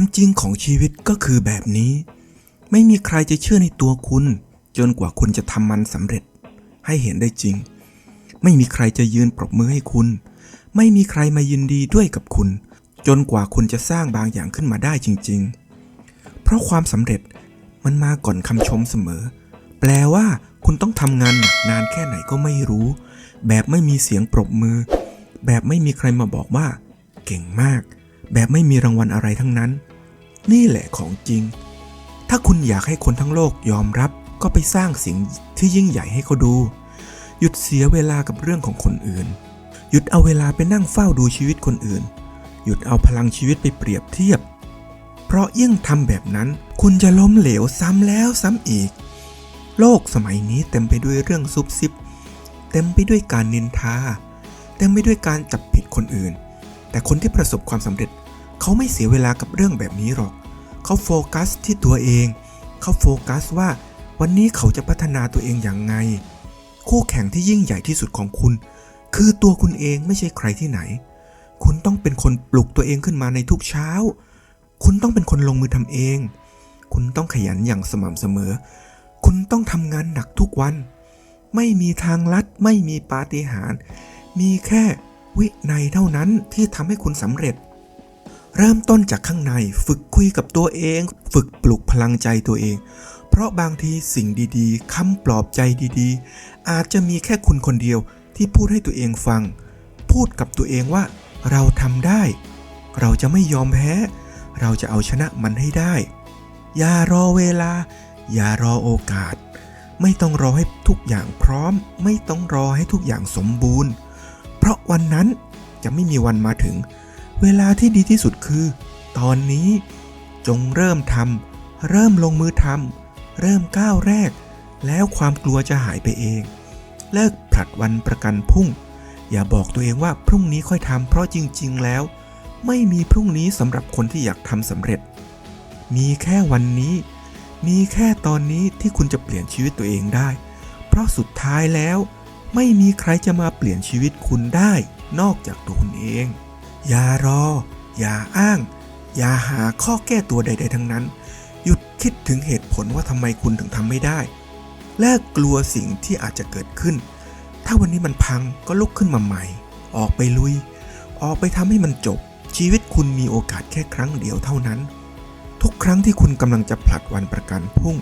ความจริงของชีวิตก็คือแบบนี้ ไม่มีใครจะเชื่อในตัวคุณ จนกว่าคุณจะทำมันสำเร็จ ให้เห็นได้จริง ไม่มีใครจะยืนปรบมือให้คุณ ไม่มีใครมายินดีด้วยกับคุณ จนกว่าคุณจะสร้างบางอย่างขึ้นมาได้จริง ๆ เพราะความสำเร็จมันมาก่อนคำชมเสมอ แปลว่าคุณต้องทำงานหนักนานแค่ไหนก็ไม่รู้ แบบไม่มีเสียงปรบมือ แบบไม่มีใครมาบอกว่า เก่งมาก แบบไม่มีรางวัลอะไรทั้งนั้น นี่แหละของจริง ถ้าคุณอยากให้คนทั้งโลกยอมรับก็ไปสร้างสิ่งที่ยิ่งใหญ่ให้เขาดู หยุดเสียเวลากับเรื่องของคนอื่น หยุดเอาเวลาไปนั่งเฝ้าดูชีวิตคนอื่น หยุดเอาพลังชีวิตไปเปรียบเทียบ เพราะยิ่งทำแบบนั้น คุณจะล้มเหลวซ้ำแล้วซ้ำอีก โลกสมัยนี้เต็มไปด้วยเรื่องซุบซิบ เต็มไปด้วยการนินทา เต็มไปด้วยการจับผิดคนอื่น แต่คนที่ประสบความสำเร็จเขาไม่เสียเวลากับเรื่องแบบนี้หรอก เขาโฟกัสที่ตัวเอง เขาโฟกัสว่าวันนี้เขาจะพัฒนาตัวเองอย่างไง คู่แข่งที่ยิ่งใหญ่ที่สุดของคุณ คือตัวคุณเองไม่ใช่ใครที่ไหน คุณต้องเป็นคนปลุกตัวเองขึ้นมาในทุกเช้า คุณต้องเป็นคนลงมือทำเอง คุณต้องขยันอย่างสม่ำเสมอ คุณต้องทำงานหนักทุกวัน ไม่มีทางลัด ไม่มีปาฏิหาริย์ มีแค่วินัยเท่านั้นที่ทำให้คุณสำเร็จ เริ่มต้นจากข้างในฝึกคุยกับตัวเอง ฝึกปลุกพลังใจตัวเอง เพราะบางทีสิ่งดีๆคำปลอบใจดีๆ อาจจะมีแค่คุณคนเดียวที่พูดให้ตัวเองฟัง พูดกับตัวเองว่า เราทำได้ เราจะไม่ยอมแพ้ เราจะเอาชนะมันให้ได้ อย่ารอเวลา อย่ารอโอกาส ไม่ต้องรอให้ทุกอย่างพร้อม ไม่ต้องรอให้ทุกอย่างสมบูรณ์ เพราะวันนั้นจะไม่มีวันมาถึง เวลาที่ดีที่สุดคือ ตอนนี้จงเริ่มทำเริ่มลงมือทำเริ่มก้าวแรก แล้วความกลัวจะหายไปเอง เลิกผลัดวันประกันพรุ่ง อย่าบอกตัวเองว่าพรุ่งนี้ค่อยทำเพราะจริง ๆ แล้ว ไม่มีพรุ่งนี้สำหรับคนที่อยากทำสำเร็จ มีแค่วันนี้ มีแค่ตอนนี้ที่คุณจะเปลี่ยนชีวิตตัวเองได้ เพราะสุดท้ายแล้ว ไม่มีใครจะมาเปลี่ยนชีวิตคุณได้ นอกจากตัวคุณเอง อย่ารอ อย่าอ้าง อย่าหาข้อแก้ตัวใด ๆ ทั้งนั้น หยุดคิดถึงเหตุผลว่าทำไมคุณถึงทำไม่ได้เลิกกลัวสิ่งที่อาจจะเกิดขึ้น ถ้าวันนี้มันพังก็ลุกขึ้นมาใหม่ ออกไปลุย ออกไปทำให้มันจบ ชีวิตคุณมีโอกาสแค่ครั้งเดียวเท่านั้น ทุกครั้งที่คุณกำลังจะผลัดวันประกันพรุ่ง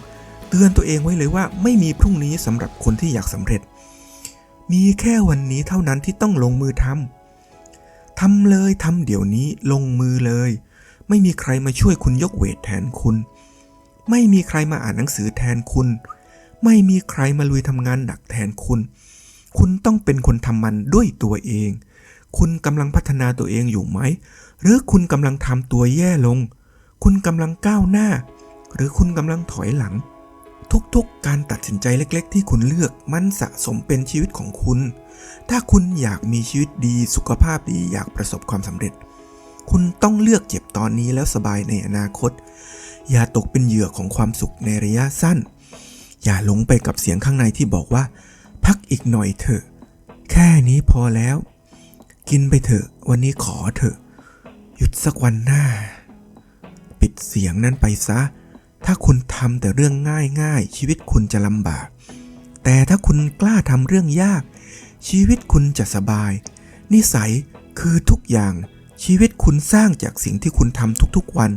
เตือนตัวเองไว้เลยว่าไม่มีพรุ่งนี้สำหรับคนที่อยากสำเร็จ มีแค่วันนี้เท่านั้นที่ต้องลงมือทำ ทำเลยทำเดี๋ยวนี้ลงมือเลย ไม่มีใครมาช่วยคุณยกเวทแทนคุณ ไม่มีใครมาอ่านหนังสือแทนคุณ ไม่มีใครมาลุยทำงานหนักแทนคุณ คุณต้องเป็นคนทำมันด้วยตัวเอง คุณกำลังพัฒนาตัวเองอยู่ไหม หรือคุณกำลังทำตัวแย่ลง คุณกำลังก้าวหน้า หรือคุณกำลังถอยหลัง ทุกๆ การตัดสินใจเล็กๆ ที่คุณเลือกมันสะสมเป็นชีวิตของคุณ ถ้าคุณอยากมีชีวิตดีสุขภาพดีอยากประสบความสำเร็จ คุณต้องเลือกเจ็บตอนนี้แล้วสบายในอนาคต อย่าตกเป็นเหยื่อของความสุขในระยะสั้น อย่าหลงไปกับเสียงข้างในที่บอกว่า พักอีกหน่อยเถอะ แค่นี้พอแล้ว กินไปเถอะ วันนี้ขอเถอะ หยุดสักวันหน้า ปิดเสียงนั้นไปซะ ถ้าคุณทำแต่เรื่องง่ายๆ ชีวิตคุณจะลำบาก แต่ถ้าคุณกล้าทำเรื่องยาก ชีวิตคุณจะสบาย นิสัยคือทุกอย่าง ชีวิตคุณสร้างจากสิ่งที่คุณทำทุกๆวัน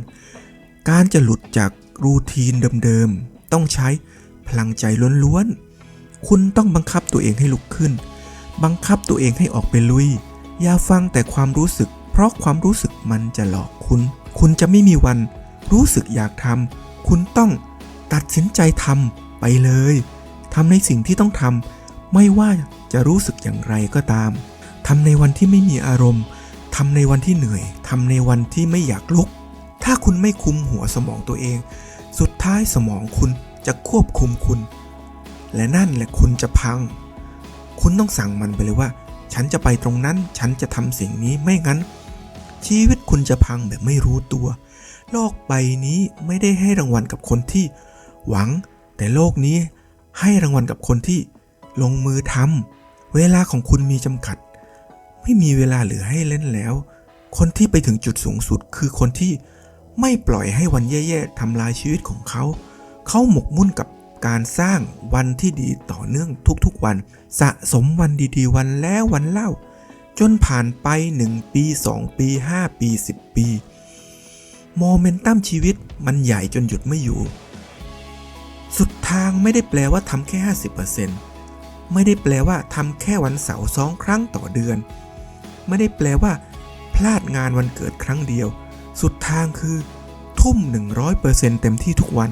การจะหลุดจากรูทีนเดิมๆ ต้องใช้พลังใจล้วนๆ คุณต้องบังคับตัวเองให้ลุกขึ้น บังคับตัวเองให้ออกไปลุย อย่าฟังแต่ความรู้สึก เพราะความรู้สึกมันจะหลอกคุณ คุณจะไม่มีวันรู้สึกอยากทำ คุณต้องตัดสินใจทำไปเลยทำในสิ่งที่ต้องทำไม่ว่าจะรู้สึกอย่างไรก็ตามทำในวันที่ไม่มีอารมณ์ทำในวันที่เหนื่อยทำในวันที่ไม่อยากลุก ถ้าคุณไม่คุมหัวสมองตัวเอง สุดท้ายสมองคุณจะควบคุมคุณ และนั่นแหละคุณจะพัง คุณต้องสั่งมันไปเลยว่า ฉันจะไปตรงนั้น ฉันจะทำสิ่งนี้ไม่งั้น ชีวิตคุณจะพังแบบไม่รู้ตัว โลกใบนี้ไม่ได้ให้รางวัลกับคนที่หวัง แต่โลกนี้ให้รางวัลกับคนที่ลงมือทำเวลาของคุณมีจำกัด ไม่มีเวลาเหลือให้เล่นแล้ว คนที่ไปถึงจุดสูงสุดคือคนที่ไม่ปล่อยให้วันแย่ๆทำลายชีวิตของเขา เขาหมกมุ่นกับการสร้างวันที่ดีต่อเนื่องทุกๆวัน สะสมวันดีๆ วันแล้ววันเล่า จนผ่านไป 1 ปี 2 ปี 5 ปี 10 ปี โมเมนตัมชีวิตมันใหญ่จนหยุดไม่อยู่ สุดทางไม่ได้แปลว่าทำแค่ 50%ไม่ได้แปลว่าทำแค่วันเสาร์สองครั้งต่อเดือน ไม่ได้แปลว่า พลาดงานวันเกิดครั้งเดียว สุดทางคือ ทุ่ม 100%เต็มที่ทุกวัน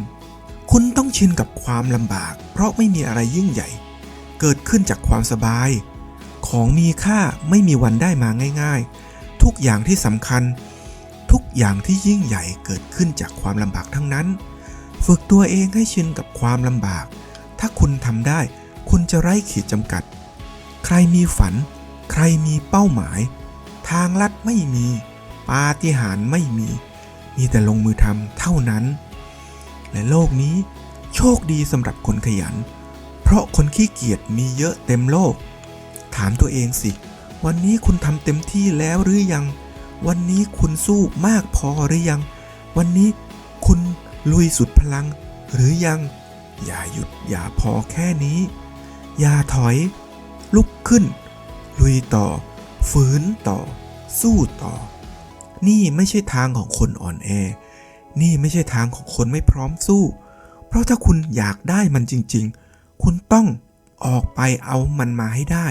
คุณต้องชินกับความลำบาก เพราะไม่มีอะไรยิ่งใหญ่ เกิดขึ้นจากความสบาย ของมีค่าไม่มีวันได้มาง่าย ๆ ทุกอย่างที่สำคัญ ทุกอย่างที่ยิ่งใหญ่เกิดขึ้นจากความลำบากทั้งนั้น ฝึกตัวเองให้ชินกับความลำบาก ถ้าคุณทำได้ คุณจะไร้ขีดจำกัด ใครมีฝัน ใครมีเป้าหมาย ทางลัดไม่มีปาฏิหาริย์ไม่มี มีแต่ลงมือทำเท่านั้น และโลกนี้ โชคดีสำหรับคนขยัน เพราะคนขี้เกียจมีเยอะเต็มโลก ถามตัวเองสิ วันนี้คุณทำเต็มที่แล้วหรือยัง วันนี้คุณสู้มากพอหรือยัง วันนี้คุณลุยสุดพลัง หรือยัง อย่าหยุดอย่าพอแค่นี้ อย่าถอย ลุกขึ้น ลุยต่อ ฝืนต่อ สู้ต่อ นี่ไม่ใช่ทางของคนอ่อนแอ นี่ไม่ใช่ทางของคนไม่พร้อมสู้ เพราะถ้าคุณอยากได้มันจริง ๆ คุณต้องออกไปเอามันมาให้ได้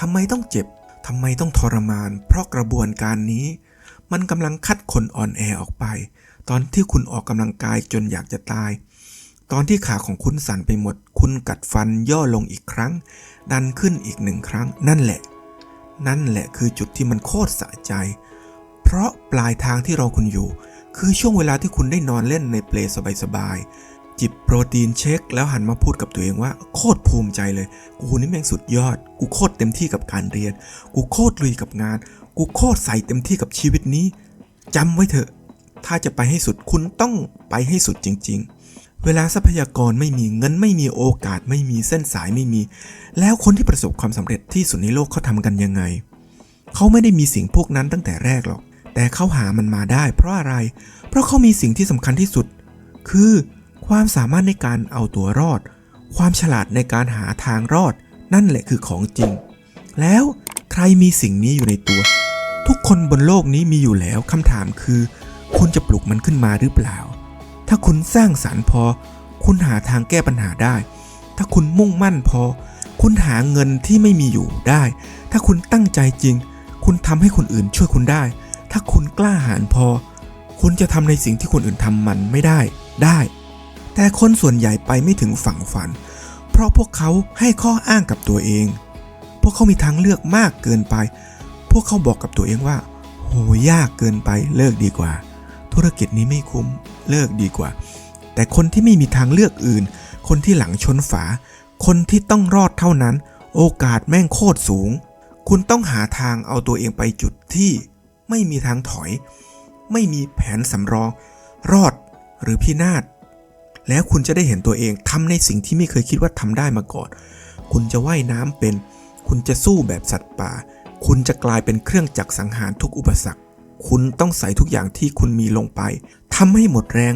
ทำไมต้องเจ็บ ทำไมต้องทรมาน เพราะกระบวนการนี้ มันกำลังคัดคนอ่อนแอออกไป ตอนที่คุณออกกำลังกายจนอยากจะตาย ตอนที่ขาของคุณสั่นไปหมด คุณกัดฟันย่อลงอีกครั้ง ดันขึ้นอีกหนึ่งครั้ง นั่นแหละ นั่นแหละคือจุดที่มันโคตรสะใจ เพราะปลายทางที่รอคุณอยู่ คือช่วงเวลาที่คุณได้นอนเล่นในเปลสบาย จิบโปรตีนเช็ค แล้วหันมาพูดกับตัวเองว่าโคตรภูมิใจเลย กูนี่แม่งสุดยอด กูโคตรเต็มที่กับการเรียน กูโคตรลุยกับงาน กูโคตรใส่เต็มที่กับชีวิตนี้จำไว้เถอะ ถ้าจะไปให้สุดคุณต้องไปให้สุดจริง ๆ เวลาทรัพยากรไม่มีเงินไม่มีโอกาสไม่มีเส้นสายไม่มี แล้วคนที่ประสบความสำเร็จที่สุดในโลกเขาทำกันยังไง เขาไม่ได้มีสิ่งพวกนั้นตั้งแต่แรกหรอก แต่เขาหามันมาได้ เพราะอะไร เพราะเขามีสิ่งที่สำคัญที่สุด คือ ความสามารถในการเอาตัวรอด ความฉลาดในการหาทางรอด นั่นแหละคือของจริง แล้วใครมีสิ่งนี้อยู่ในตัว ทุกคนบนโลกนี้มีอยู่แล้วคำถามคือ คุณจะปลุกมันขึ้นมาหรือเปล่า ถ้าคุณสร้างสารรค์พอ คุณหาทางแก้ปัญหาได้ ถ้าคุณมุ่งมั่นพอ คุณหาเงินที่ไม่มีอยู่ได้ ถ้าคุณตั้งใจจริง คุณทำให้คนอื่นช่วยคุณได้ ถ้าคุณกล้าหาญพอ คุณจะทำในสิ่งที่คนอื่นทำมันไม่ได้ได้ แต่คนส่วนใหญ่ไปไม่ถึงฝั่งฝัน เพราะพวกเขาให้ข้ออ้างกับตัวเอง พวกเขามีทางเลือกมากเกินไป พวกเขาบอกกับตัวเองว่า โหยากเกินไปเลิกดีกว่า ธุรกิจนี้ไม่คุ้มเลิกดีกว่า แต่คนที่ไม่มีทางเลือกอื่น คนที่หลังชนฝา คนที่ต้องรอดเท่านั้น โอกาสแม่งโคตรสูง คุณต้องหาทางเอาตัวเองไปจุดที่ไม่มีทางถอย ไม่มีแผนสำรอง รอดหรือพินาศ แล้วคุณจะได้เห็นตัวเองทำในสิ่งที่ไม่เคยคิดว่าทำได้มาก่อน คุณจะว่ายน้ำเป็น คุณจะสู้แบบสัตว์ป่า คุณจะกลายเป็นเครื่องจักรสังหารทุกอุปสรรค คุณต้องใส่ทุกอย่างที่คุณมีลงไปทำให้หมดแรง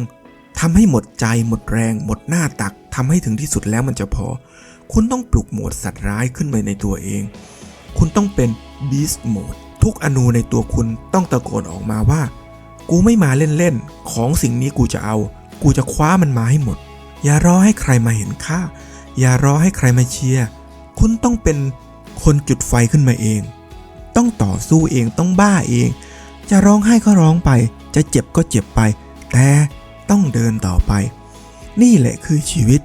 ทำให้หมดใจ หมดแรง หมดหน้าตักทำให้ถึงที่สุดแล้วมันจะพอ คุณต้องปลุกโหมดสัตว์ร้ายขึ้นมาในตัวเอง คุณต้องเป็น Beast Mode ทุกอนูในตัวคุณต้องตะโกนออกมาว่า กูไม่มาเล่นๆ ของสิ่งนี้กูจะเอา กูจะคว้ามันมาให้หมด อย่ารอให้ใครมาเห็นค่า อย่ารอให้ใครมาเชียร์ คุณต้องเป็นคนจุดไฟขึ้นมาเอง ต้องต่อสู้เอง ต้องบ้าเอง จะร้องไห้ก็ร้องไป จะเจ็บก็เจ็บไป แต่ต้องเดินต่อไป นี่แหละคือชีวิต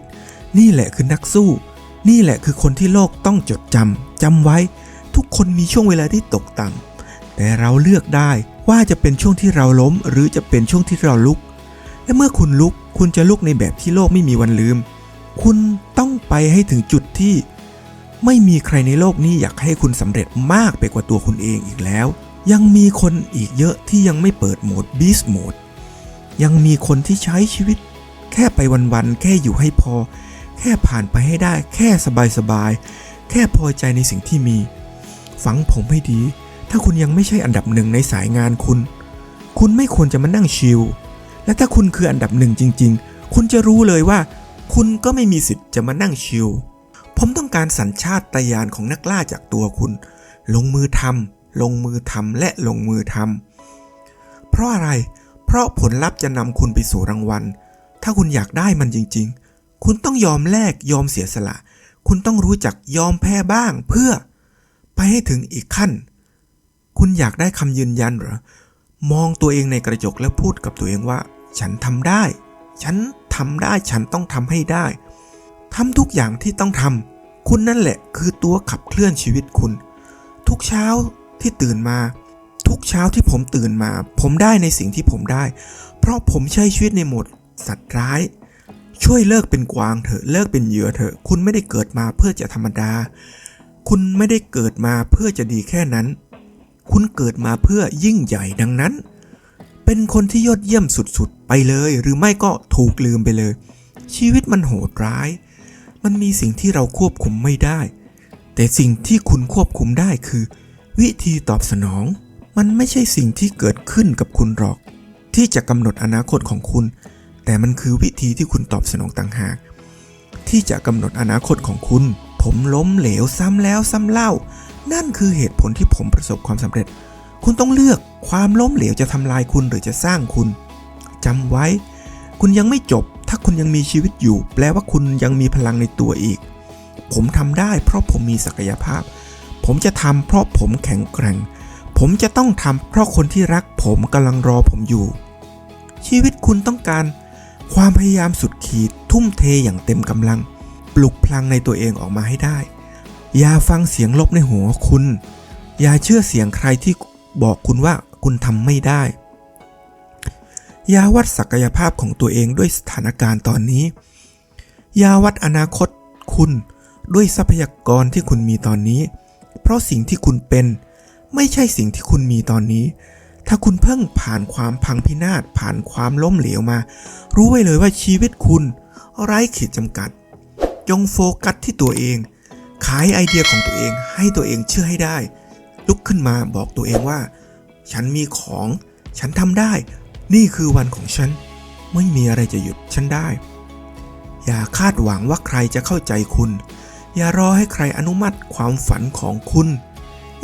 นี่แหละคือนักสู้ นี่แหละคือคนที่โลกต้องจดจำจำไว้ ทุกคนมีช่วงเวลาที่ตกต่ำแต่เราเลือกได้ว่าจะเป็นช่วงที่เราล้ม หรือจะเป็นช่วงที่เราลุก และเมื่อคุณลุกคุณจะลุกในแบบที่โลกไม่มีวันลืม คุณต้องไปให้ถึงจุดที่ ไม่มีใครในโลกนี้อยากให้คุณสำเร็จมากไปกว่าตัวคุณเองอีกแล้ว ยังมีคนอีกเยอะที่ยังไม่เปิดโหมด Beast Mode ยังมีคนที่ใช้ชีวิต แค่ไปวันๆแค่อยู่ให้พอ แค่ผ่านไปให้ได้ แค่สบายๆแค่พอใจในสิ่งที่มี ฝังผมให้ดี ถ้าคุณยังไม่ใช่อันดับหนึ่งในสายงานคุณ คุณไม่ควรจะมานั่งชิล และถ้าคุณคืออันดับหนึ่งจริง ๆ คุณจะรู้เลยว่า คุณก็ไม่มีสิทธิ์จะมานั่งชิลผมต้องการสัญชาตญาณของนักล่าจากตัวคุณ ลงมือทำลงมือทำและลงมือทำเพราะอะไร เพราะผลลัพธ์จะนำคุณไปสู่รางวัล ถ้าคุณอยากได้มันจริง ๆ คุณต้องยอมแลกยอมเสียสละ คุณต้องรู้จักยอมแพ้บ้างเพื่อ ไปให้ถึงอีกขั้น คุณอยากได้คำยืนยันเหรอ มองตัวเองในกระจกแล้วพูดกับตัวเองว่า ฉันทำได้ ฉันทำได้ฉันต้องทำให้ได้ทำทุกอย่างที่ต้องทำคุณนั่นแหละคือตัวขับเคลื่อนชีวิตคุณ ทุกเช้าที่ตื่นมา ทุกเช้าที่ผมตื่นมา ผมได้ในสิ่งที่ผมได้ เพราะผมใช้ชีวิตในโหมดสัตว์ร้าย ช่วยเลิกเป็นกวางเถอะเลิกเป็นเหยื่อเถอะ คุณไม่ได้เกิดมาเพื่อจะธรรมดา คุณไม่ได้เกิดมาเพื่อจะดีแค่นั้น คุณเกิดมาเพื่อยิ่งใหญ่ดังนั้น เป็นคนที่ยอดเยี่ยมสุดๆ ไปเลย หรือไม่ก็ถูกลืมไปเลย ชีวิตมันโหดร้าย มันมีสิ่งที่เราควบคุมไม่ได้ แต่สิ่งที่คุณควบคุมได้คือ วิธีตอบสนอง มันไม่ใช่สิ่งที่เกิดขึ้นกับคุณหรอก ที่จะกำหนดอนาคตของคุณ แต่มันคือวิธีที่คุณตอบสนองต่างหาก ที่จะกำหนดอนาคตของคุณ ผมล้มเหลวซ้ำแล้วซ้ำเล่า นั่นคือเหตุผลที่ผมประสบความสำเร็จ คุณต้องเลือกความล้มเหลวจะทำลายคุณหรือจะสร้างคุณจำไว้ คุณยังไม่จบ ถ้าคุณยังมีชีวิตอยู่ แปลว่าคุณยังมีพลังในตัวอีก ผมทำได้เพราะผมมีศักยภาพ ผมจะทำเพราะผมแข็งแกร่ง ผมจะต้องทำเพราะคนที่รักผมกำลังรอผมอยู่ ชีวิตคุณต้องการ ความพยายามสุดขีด ทุ่มเทอย่างเต็มกำลัง ปลุกพลังในตัวเองออกมาให้ได้ อย่าฟังเสียงลบในหัวคุณ อย่าเชื่อเสียงใครที่บอกคุณว่าคุณทำไม่ได้ อย่าวัดศักยภาพของตัวเองด้วยสถานการณ์ตอนนี้ อย่าวัดอนาคตคุณด้วยทรัพยากรที่คุณมีตอนนี้ เพราะสิ่งที่คุณเป็น ไม่ใช่สิ่งที่คุณมีตอนนี้ ถ้าคุณเพิ่งผ่านความพังพินาศผ่านความล้มเหลวมา รู้ไว้เลยว่าชีวิตคุณ ไร้ขีดจำกัด จงโฟกัสที่ตัวเอง ขายไอเดียของตัวเองให้ตัวเองเชื่อให้ได้ ลุกขึ้นมาบอกตัวเองว่า ฉันมีของ ฉันทำได้ นี่คือวันของฉัน ไม่มีอะไรจะหยุดฉันได้ อย่าคาดหวังว่าใครจะเข้าใจคุณ อย่ารอให้ใครอนุมัติความฝันของคุณ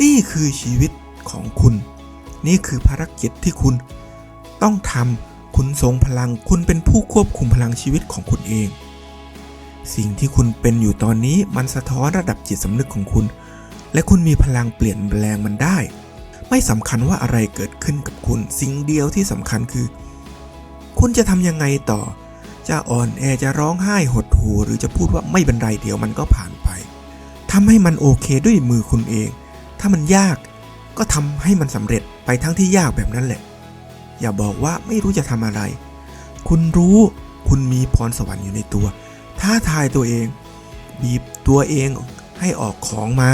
นี่คือชีวิตของคุณ นี่คือภารกิจที่คุณ ต้องทำคุณทรงพลังคุณเป็นผู้ควบคุมพลังชีวิตของคุณเอง สิ่งที่คุณเป็นอยู่ตอนนี้มันสะท้อนระดับจิตสำนึกของคุณ และคุณมีพลังเปลี่ยนแปลงมันได้ ไม่สำคัญว่าอะไรเกิดขึ้นกับคุณ สิ่งเดียวที่สำคัญคือ คุณจะทำยังไงต่อ จะอ่อนแอจะร้องไห้หดหู่หรือจะพูดว่าไม่เป็นไรเดี๋ยวมันก็ผ่านไปทำให้มันโอเคด้วยมือคุณเอง ถ้ามันยากก็ทำให้มันสำเร็จไปทั้งที่ยากแบบนั้นแหละ อย่าบอกว่าไม่รู้จะทำอะไร คุณรู้คุณมีพรสวรรค์อยู่ในตัว ท้าทายตัวเอง บีบตัวเองให้ออกของมา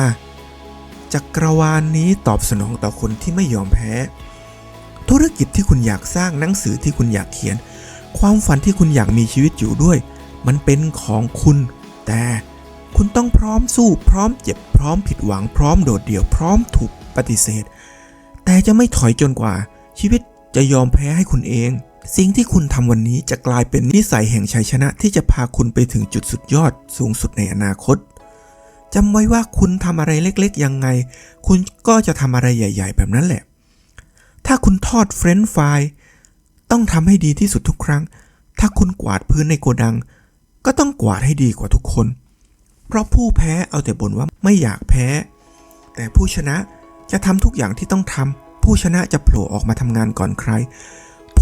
จักรวาลนนี้ตอบสนองต่อคนที่ไม่ยอมแพ้ ธุรกิจที่คุณอยากสร้างหนังสือที่คุณอยากเขียน ความฝันที่คุณอยากมีชีวิตอยู่ด้วย มันเป็นของคุณ แต่คุณต้องพร้อมสู้ พร้อมเจ็บพร้อมผิดหวังพร้อมโดดเดี่ยวพร้อมถูกปฏิเสธ แต่จะไม่ถอยจนกว่า ชีวิตจะยอมแพ้ให้คุณเอง สิ่งที่คุณทำวันนี้จะกลายเป็นนิสัยแห่งชัยชนะที่จะพาคุณไปถึงจุดสุดยอดสูงสุดในอนาคตจำไว้ว่าคุณทำอะไรเล็กๆ ยังไง คุณก็จะทำอะไรใหญ่ ๆ แบบนั้นแหละ ถ้าคุณทอดเฟรนช์ฟรายต้องทำให้ดีที่สุดทุกครั้ง ถ้าคุณกวาดพื้นในโกดัง ก็ต้องกวาดให้ดีกว่าทุกคน เพราะผู้แพ้เอาแต่บ่นว่าไม่อยากแพ้ แต่ผู้ชนะจะทำทุกอย่างที่ต้องทำผู้ชนะจะโผล่ออกมาทำงานก่อนใคร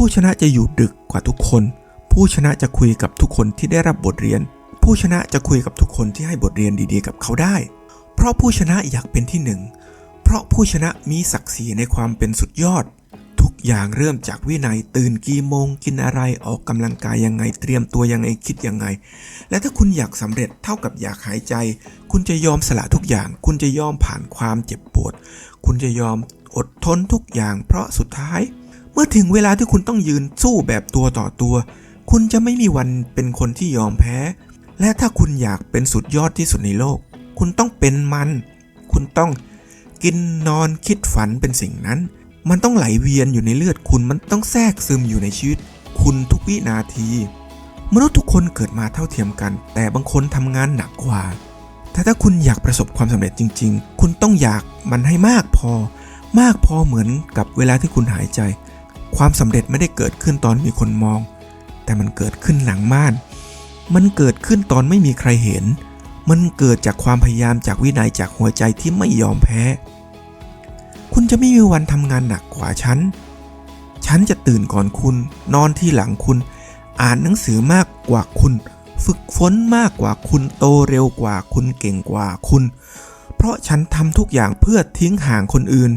ผู้ชนะจะอยู่ดึกกว่าทุกคน ผู้ชนะจะคุยกับทุกคนที่ได้รับบทเรียน ผู้ชนะจะคุยกับทุกคนที่ให้บทเรียนดีๆกับเขาได้ เพราะผู้ชนะอยากเป็นที่หนึ่ง เพราะผู้ชนะมีศักดิ์ศรีในความเป็นสุดยอด ทุกอย่างเริ่มจากวินัยตื่นกี่โมง กินอะไรออกกำลังกายยังไงเตรียมตัวยังไงคิดยังไง และถ้าคุณอยากสำเร็จเท่ากับอยากหายใจ คุณจะยอมสละทุกอย่าง คุณจะยอมผ่านความเจ็บปวด คุณจะยอมอดทนทุกอย่าง เพราะสุดท้าย เมื่อถึงเวลาที่คุณต้องยืนสู้แบบตัวต่อตัว คุณจะไม่มีวันเป็นคนที่ยอมแพ้ และถ้าคุณอยากเป็นสุดยอดที่สุดในโลก คุณต้องเป็นมัน คุณต้องกินนอนคิดฝันเป็นสิ่งนั้น มันต้องไหลเวียนอยู่ในเลือดคุณมันต้องแทรกซึมอยู่ในชีวิต คุณทุกวินาที มนุษย์ทุกคนเกิดมาเท่าเทียมกัน แต่บางคนทำงานหนักกว่าแต่ถ้าคุณอยากประสบความสำเร็จจริง ๆ คุณต้องอยากมันให้มากพอ มากพอเหมือนกับเวลาที่คุณหายใจ ความสำเร็จไม่ได้เกิดขึ้นตอนมีคนมอง แต่มันเกิดขึ้นหลังม่าน มันเกิดขึ้นตอนไม่มีใครเห็น มันเกิดจากความพยายามจากวินัยจากหัวใจที่ไม่ยอมแพ้ คุณจะไม่มีวันทำงานหนักกว่าฉัน ฉันจะตื่นก่อนคุณ นอนที่หลังคุณ อ่านหนังสือมากกว่าคุณ ฝึกฝนมากกว่าคุณโตเร็วกว่าคุณเก่งกว่าคุณ เพราะฉันทำทุกอย่างเพื่อทิ้งห่างคนอื่น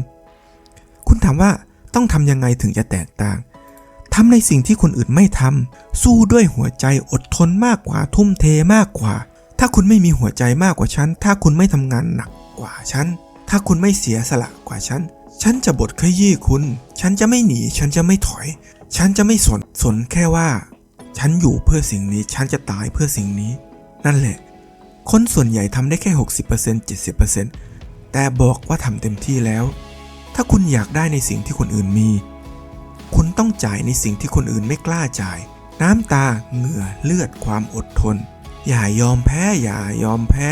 คุณถามว่า ต้องทำยังไงถึงจะแตกต่างทำในสิ่งที่คนอื่นไม่ทำสู้ด้วยหัวใจอดทนมากกว่า ทุ่มเทมากกว่า ถ้าคุณไม่มีหัวใจมากกว่าฉัน ถ้าคุณไม่ทำงานหนักกว่าฉัน ถ้าคุณไม่เสียสละกว่าฉัน ฉันจะบทขยี้คุณ ฉันจะไม่หนี ฉันจะไม่ถอย ฉันจะไม่สน สนแค่ว่า ฉันอยู่เพื่อสิ่งนี้ ฉันจะตายเพื่อสิ่งนี้ นั่นแหละ คนส่วนใหญ่ทำได้แค่ 60% 70%แต่บอกว่าทำเต็มที่แล้ว ถ้าคุณอยากได้ในสิ่งที่คนอื่นมี คุณต้องจ่ายในสิ่งที่คนอื่นไม่กล้าจ่าย น้ำตา เหงื่อ เลือด ความอดทน อย่ายอมแพ้ อย่ายอมแพ้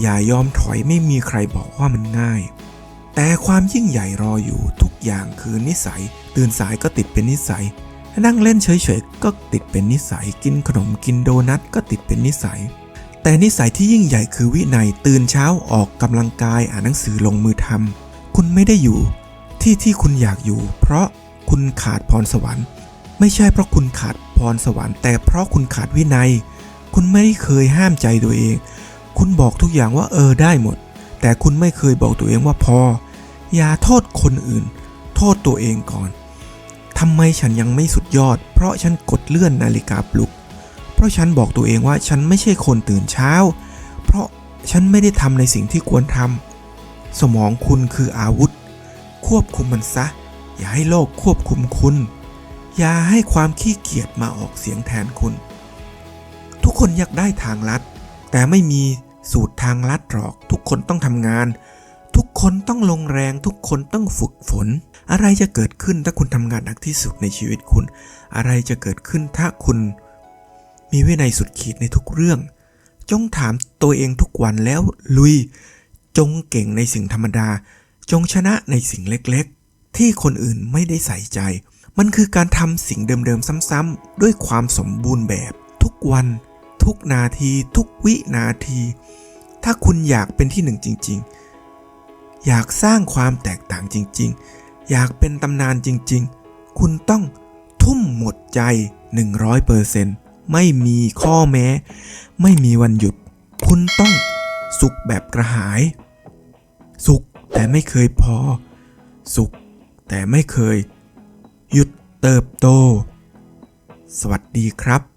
อย่ายอมถอยไม่มีใครบอกว่ามันง่าย แต่ความยิ่งใหญ่รออยู่ทุกอย่างคือนิสัย ตื่นสายก็ติดเป็นนิสัย นั่งเล่นเฉยๆ ก็ติดเป็นนิสัย กินขนมกินโดนัทก็ติดเป็นนิสัยแต่นิสัยที่ยิ่งใหญ่คือวินัยตื่นเช้าออกกำลังกายอ่านหนังสือลงมือทำ คุณไม่ได้อยู่ ที่ที่คุณอยากอยู่ เพราะคุณขาดพรสวรรค์ ไม่ใช่เพราะคุณขาดพรสวรรค์ แต่เพราะคุณขาดวินัย คุณไม่ได้เคยห้ามใจตัวเอง คุณบอกทุกอย่างว่าเออได้หมด แต่คุณไม่เคยบอกตัวเองว่าพอ อย่าโทษคนอื่น โทษตัวเองก่อนทำไมฉันยังไม่สุดยอด เพราะฉันกดเลื่อนนาฬิกาปลุก เพราะฉันบอกตัวเองว่าฉันไม่ใช่คนตื่นเช้า เพราะฉันไม่ได้ทำในสิ่งที่ควรทำ สมองคุณคืออาวุธ ควบคุมมันซะ อย่าให้โลกควบคุมคุณ อย่าให้ความขี้เกียจมาออกเสียงแทนคุณ ทุกคนอยากได้ทางลัด แต่ไม่มีสูตรทางลัดหรอก ทุกคนต้องทำงาน ทุกคนต้องลงแรงทุกคนต้องฝึกฝน อะไรจะเกิดขึ้นถ้าคุณทำงานหนักที่สุดในชีวิตคุณ อะไรจะเกิดขึ้นถ้าคุณ มีวินัยสุดขีดในทุกเรื่อง จงถามตัวเองทุกวันแล้วลุย จงเก่งในสิ่งธรรมดา จงชนะในสิ่งเล็กๆ ที่คนอื่นไม่ได้ใส่ใจ มันคือการทำสิ่งเดิมๆ ซ้ำๆ ด้วยความสมบูรณ์แบบ ทุกวัน ทุกนาที ทุกวินาที ถ้าคุณอยากเป็นที่หนึ่งจริง ๆ อยากสร้างความแตกต่างจริง ๆ อยากเป็นตำนานจริง ๆ คุณต้องทุ่มหมดใจ 100%ไม่มีข้อแม้ ไม่มีวันหยุด คุณต้องสุขแบบกระหาย สุขแต่ไม่เคยพอ สุขแต่ไม่เคย หยุดเติบโต สวัสดีครับ